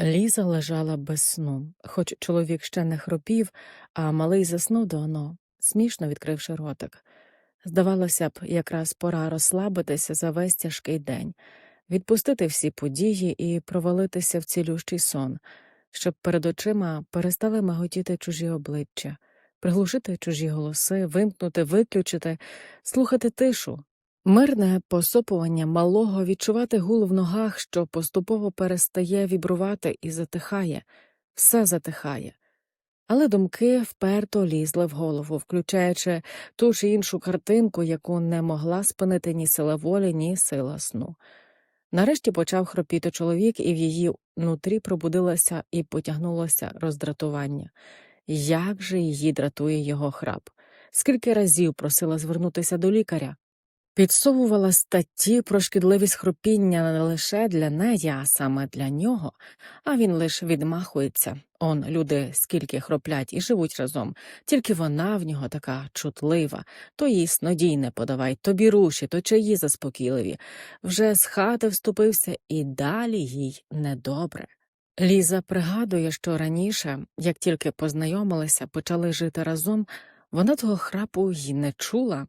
Ліза лежала без сну, хоч чоловік ще не хропів, а малий заснув давно, смішно відкривши ротик. Здавалося б, якраз пора розслабитися за весь тяжкий день, відпустити всі події і провалитися в цілющий сон, щоб перед очима перестали миготіти чужі обличчя, приглушити чужі голоси, вимкнути, виключити, слухати тишу. Мирне посопування малого відчувати гул в ногах, що поступово перестає вібрувати і затихає, все затихає. Але думки вперто лізли в голову, включаючи ту чи іншу картинку, яку не могла спинити ні сила волі, ні сила сну. Нарешті почав хропіти чоловік, і в її нутрі пробудилося і потягнулося роздратування. Як же її дратує його храп? Скільки разів просила звернутися до лікаря? Підсовувала статті про шкідливість хропіння не лише для неї, а саме для нього, а він лише відмахується. Он люди скільки хроплять і живуть разом, тільки вона в нього така чутлива, то їй снодій не подавай, то біруші, то чаї заспокійливі. Вже з хати вступився і далі їй недобре. Ліза пригадує, що раніше, як тільки познайомилися, почали жити разом, вона того храпу й не чула,